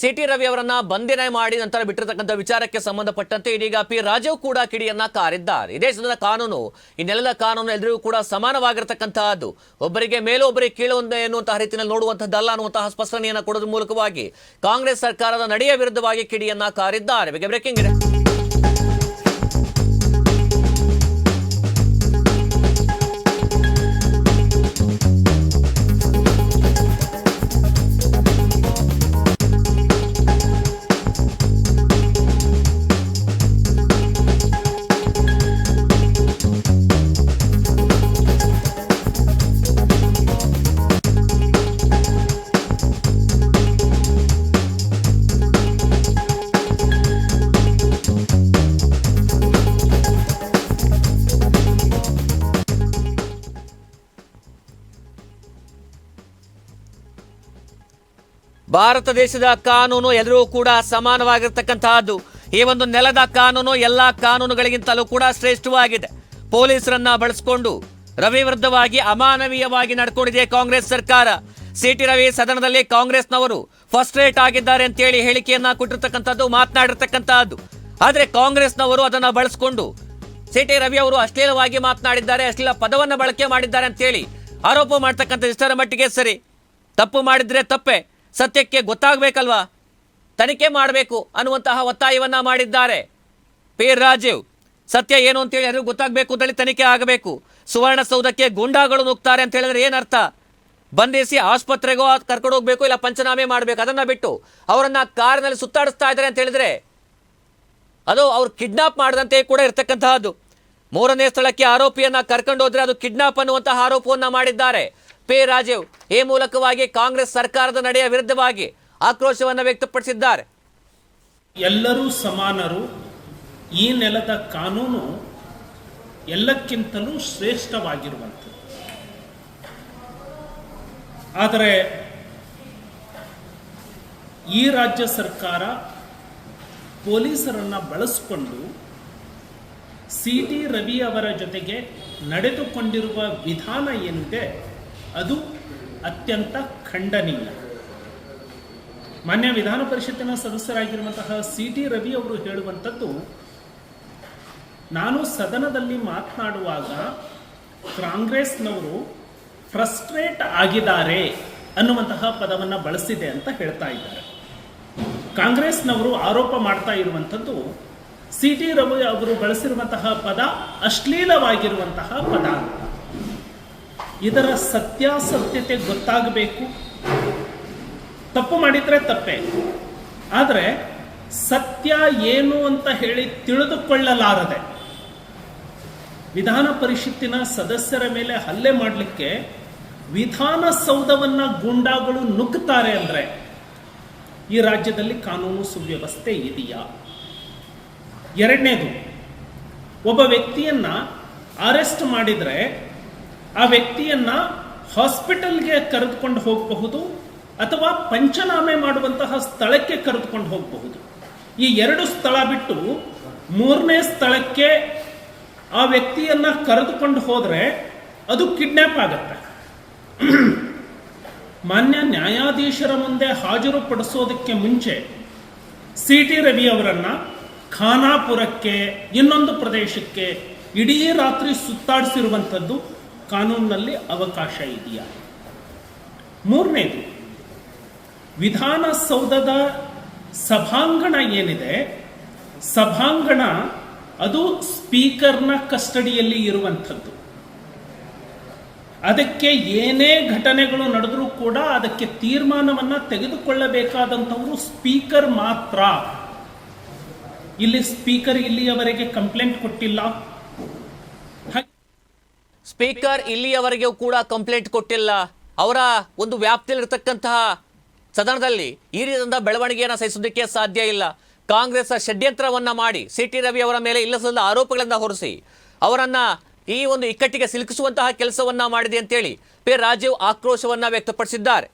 City Ravi ಅವರನ್ನ ಬಂಧನ ಮಾಡಿ ನಂತರ ಬಿಟ್ಟಿರತಕ್ಕಂಥ ವಿಚಾರಕ್ಕೆ ಸಂಬಂಧಪಟ್ಟಂತೆ ಇದೀಗ ಪಿ ರಾಜೀವ್ ಕೂಡ ಕಿಡಿಯನ್ನ ಕಾರಿದ್ದಾರೆ. ಇದೇ ದೇಶದ ಕಾನೂನು, ಈ ನೆಲದ ಕಾನೂನು ಎಲ್ಲರಿಗೂ ಕೂಡ ಸಮಾನವಾಗಿರತಕ್ಕಂತಹದ್ದು. ಒಬ್ಬರಿಗೆ ಮೇಲೂ ಒಬ್ಬರಿಗೆ ಕೀಳು ಎನ್ನುವಂತಹ ರೀತಿಯಲ್ಲಿ ನೋಡುವಂತಹದ್ದಲ್ಲ ಅನ್ನುವಂತಹ ಸ್ಪಷ್ಟನೆಯನ್ನು ಕೊಡೋದ್ರ ಮೂಲಕವಾಗಿ ಕಾಂಗ್ರೆಸ್ ಸರ್ಕಾರದ ನಡೆಯ ವಿರುದ್ಧವಾಗಿ ಕಿಡಿಯನ್ನ ಕಾರಿದ್ದಾರೆ. ಬ್ರೇಕಿಂಗ್ ಇದೆ ಭಾರತ ದೇಶದ ಕಾನೂನು ಎಲ್ಲರೂ ಕೂಡ ಸಮಾನವಾಗಿರ್ತಕ್ಕಂತಹದ್ದು. ಈ ಒಂದು ನೆಲದ ಕಾನೂನು ಎಲ್ಲ ಕಾನೂನುಗಳಿಗಿಂತಲೂ ಕೂಡ ಶ್ರೇಷ್ಠವಾಗಿದೆ. ಪೊಲೀಸರನ್ನ ಬಳಸಿಕೊಂಡು ರವಿ ಅಮಾನವೀಯವಾಗಿ ನಡ್ಕೊಂಡಿದೆ ಕಾಂಗ್ರೆಸ್ ಸರ್ಕಾರ. ಸಿಟಿ ರವಿ ಸದನದಲ್ಲಿ ಕಾಂಗ್ರೆಸ್ನವರು ಫಸ್ಟ್ ರೇಟ್ ಆಗಿದ್ದಾರೆ ಅಂತೇಳಿ ಹೇಳಿಕೆಯನ್ನ ಕೊಟ್ಟಿರ್ತಕ್ಕಂಥದ್ದು, ಮಾತನಾಡಿರ್ತಕ್ಕಂತಹದ್ದು. ಆದರೆ ಕಾಂಗ್ರೆಸ್ನವರು ಅದನ್ನ ಬಳಸಿಕೊಂಡು ಸಿಟಿ ರವಿ ಅವರು ಅಶ್ಲೀಲವಾಗಿ ಮಾತನಾಡಿದ್ದಾರೆ, ಅಶ್ಲೀಲ ಪದವನ್ನ ಬಳಕೆ ಮಾಡಿದ್ದಾರೆ ಅಂತೇಳಿ ಆರೋಪ ಮಾಡ್ತಕ್ಕಂಥ ಇಷ್ಟರ ಮಟ್ಟಿಗೆ ಸರಿ. ತಪ್ಪು ಮಾಡಿದ್ರೆ ತಪ್ಪೆ. ಸತ್ಯಕ್ಕೆ ಗೊತ್ತಾಗಬೇಕಲ್ವಾ? ತನಿಖೆ ಮಾಡಬೇಕು ಅನ್ನುವಂತಹ ಒತ್ತಾಯವನ್ನು ಮಾಡಿದ್ದಾರೆ. ಪಿ ರಾಜೀವ್, ಸತ್ಯ ಏನು ಅಂತೇಳಿ ಯಾರಿಗೂ ಗೊತ್ತಾಗಬೇಕು ಅಂತೇಳಿ ತನಿಖೆ ಆಗಬೇಕು. ಸುವರ್ಣಸೌಧಕ್ಕೆ ಗೂಂಡಾಗಳು ನುಗ್ತಾರೆ ಅಂತ ಹೇಳಿದ್ರೆ ಏನರ್ಥ ಬಂಧಿಸಿ ಆಸ್ಪತ್ರೆಗೋ ಕರ್ಕೊಂಡು ಹೋಗಬೇಕು ಇಲ್ಲ ಪಂಚನಾಮೆ ಮಾಡಬೇಕು, ಅದನ್ನು ಬಿಟ್ಟು ಅವರನ್ನು ಕಾರಿನಲ್ಲಿ ಸುತ್ತಾಡಿಸ್ತಾ ಇದ್ದಾರೆ ಅಂತ ಹೇಳಿದ್ರೆ ಅದು ಅವ್ರು ಕಿಡ್ನಾಪ್ ಮಾಡಿದಂತೆ ಕೂಡ ಇರತಕ್ಕಂತಹದ್ದು. ಮೂರನೇ ಸ್ಥಳಕ್ಕೆ ಆರೋಪಿಯನ್ನು ಕರ್ಕೊಂಡು ಹೋದರೆ ಅದು ಕಿಡ್ನಾಪ್ ಅನ್ನುವಂತಹ ಆರೋಪವನ್ನು ಮಾಡಿದ್ದಾರೆ. ಪಿ ರಾಜೀವ್ ಈ ಮೂಲಕವಾಗಿ ಕಾಂಗ್ರೆಸ್ ಸರ್ಕಾರದ ನಡೆಯ ವಿರುದ್ಧವಾಗಿ ಆಕ್ರೋಶವನ್ನು ವ್ಯಕ್ತಪಡಿಸಿದ್ದಾರೆ. ಎಲ್ಲರೂ ಸಮಾನರು. ಈ ನೆಲದ ಕಾನೂನು ಎಲ್ಲಕ್ಕಿಂತಲೂ ಶ್ರೇಷ್ಠವಾಗಿರುವಂಥದ್ದು. ಆದರೆ ಈ ರಾಜ್ಯ ಸರ್ಕಾರ ಪೊಲೀಸರನ್ನು ಬಳಸಿಕೊಂಡು ಸಿ ಟಿ ರವಿ ಅವರ ಜೊತೆಗೆ ನಡೆದುಕೊಂಡಿರುವ ವಿಧಾನ ಏನಿದೆ ಅದು ಅತ್ಯಂತ ಖಂಡನೀಯ. ಮಾನ್ಯ ವಿಧಾನ ಪರಿಷತ್ತಿನ ಸದಸ್ಯರಾಗಿರುವಂತಹ ಸಿ ಟಿ ರವಿ ಅವರು ಹೇಳುವಂಥದ್ದು, ನಾನು ಸದನದಲ್ಲಿ ಮಾತನಾಡುವಾಗ ಕಾಂಗ್ರೆಸ್ನವರು ಫ್ರಸ್ಟ್ರೇಟ್ ಆಗಿದ್ದಾರೆ ಅನ್ನುವಂತಹ ಪದವನ್ನು ಬಳಸಿದೆ ಅಂತ ಹೇಳ್ತಾ ಇದ್ದಾರೆ. ಕಾಂಗ್ರೆಸ್ನವರು ಆರೋಪ ಮಾಡ್ತಾ ಇರುವಂಥದ್ದು ಸಿ ಟಿ ರವಿ ಅವರು ಬಳಸಿರುವಂತಹ ಪದ ಅಶ್ಲೀಲವಾಗಿರುವಂತಹ ಪದ ಇದರ ಸತ್ಯಾಸತ್ಯತೆ ಗೊತ್ತಾಗಬೇಕು. ತಪ್ಪು ಮಾಡಿದ್ರೆ ತಪ್ಪೇ. ಆದರೆ ಸತ್ಯ ಏನು ಅಂತ ಹೇಳಿ ತಿಳಿದುಕೊಳ್ಳಲಾರದೆ ವಿಧಾನ ಪರಿಷತ್ತಿನ ಸದಸ್ಯರ ಮೇಲೆ ಹಲ್ಲೆ ಮಾಡಲಿಕ್ಕೆ ವಿಧಾನಸೌಧವನ್ನು ಗೂಂಡಾಗಳು ನುಗ್ಗುತ್ತಾರೆ ಅಂದ್ರೆ ಈ ರಾಜ್ಯದಲ್ಲಿ ಕಾನೂನು ಸುವ್ಯವಸ್ಥೆ ಇದೆಯಾ? ಎರಡನೇದು, ಒಬ್ಬ ವ್ಯಕ್ತಿಯನ್ನ ಅರೆಸ್ಟ್ ಮಾಡಿದ್ರೆ ಆ ವ್ಯಕ್ತಿಯನ್ನ ಹಾಸ್ಪಿಟಲ್ಗೆ ಕರೆದುಕೊಂಡು ಹೋಗಬಹುದು ಅಥವಾ ಪಂಚನಾಮೆ ಮಾಡುವಂತಹ ಸ್ಥಳಕ್ಕೆ ಕರೆದುಕೊಂಡು ಹೋಗಬಹುದು. ಈ ಎರಡು ಸ್ಥಳ ಬಿಟ್ಟು ಮೂರನೇ ಸ್ಥಳಕ್ಕೆ ಆ ವ್ಯಕ್ತಿಯನ್ನ ಕರೆದುಕೊಂಡು ಹೋದರೆ ಅದು ಕಿಡ್ನ್ಯಾಪ್ ಆಗತ್ತೆ. ಮಾನ್ಯ ನ್ಯಾಯಾಧೀಶರ ಮುಂದೆ ಹಾಜರುಪಡಿಸೋದಕ್ಕೆ ಮುಂಚೆ ಸಿ ಟಿ ರವಿ ಅವರನ್ನ ಖಾನಾಪುರಕ್ಕೆ ಇನ್ನೊಂದು ಪ್ರದೇಶಕ್ಕೆ ಇಡೀ ರಾತ್ರಿ ಸುತ್ತಾಡಿಸಿರುವಂಥದ್ದು ಕಾನೂನಿನಲ್ಲಿ ಅವಕಾಶ ಇದೆಯಾ? ಮೂರನೇದು, ವಿಧಾನಸೌಧದ ಸಭಾಂಗಣ ಏನಿದೆ? ಸಭಾಂಗಣ ಅದು ಸ್ಪೀಕರ್ನ ಕಸ್ಟಡಿಯಲ್ಲಿ ಇರುವಂಥದ್ದು. ಅದಕ್ಕೆ ಏನೇ ಘಟನೆಗಳು ನಡೆದರೂ ಕೂಡ ಅದಕ್ಕೆ ತೀರ್ಮಾನವನ್ನು ತೆಗೆದುಕೊಳ್ಳಬೇಕಾದಂಥವರು ಸ್ಪೀಕರ್ ಮಾತ್ರ. ಇಲ್ಲಿ ಸ್ಪೀಕರ್ ಇಲ್ಲಿಯವರೆಗೆ ಕಂಪ್ಲೇಂಟ್ ಕೊಟ್ಟಿಲ್ಲ. ಸ್ಪೀಕರ್ ಇಲ್ಲಿಯವರೆಗೂ ಕೂಡ ಕಂಪ್ಲೇಂಟ್ ಕೊಟ್ಟಿಲ್ಲ. ಅವರ ಒಂದು ವ್ಯಾಪ್ತಿಯಲ್ಲಿರ್ತಕ್ಕಂತಹ ಸದನದಲ್ಲಿ ಈ ರೀತಿಯಾದ ಬೆಳವಣಿಗೆಯನ್ನು ಸಹಿಸೋದಕ್ಕೆ ಸಾಧ್ಯ ಇಲ್ಲ. ಕಾಂಗ್ರೆಸ್ ಷಡ್ಯಂತ್ರವನ್ನು ಮಾಡಿ ಸಿ ಟಿ ರವಿ ಅವರ ಮೇಲೆ ಇಲ್ಲಸಲ್ಲದ ಆರೋಪಗಳನ್ನು ಹೊರಿಸಿ ಅವರನ್ನು ಈ ಒಂದು ಇಕ್ಕಟ್ಟಿಗೆ ಸಿಲುಕಿಸುವಂತಹ ಕೆಲಸವನ್ನ ಮಾಡಿದೆ ಅಂತೇಳಿ ಪಿ. ರಾಜೀವ್ ಆಕ್ರೋಶವನ್ನು ವ್ಯಕ್ತಪಡಿಸಿದ್ದಾರೆ.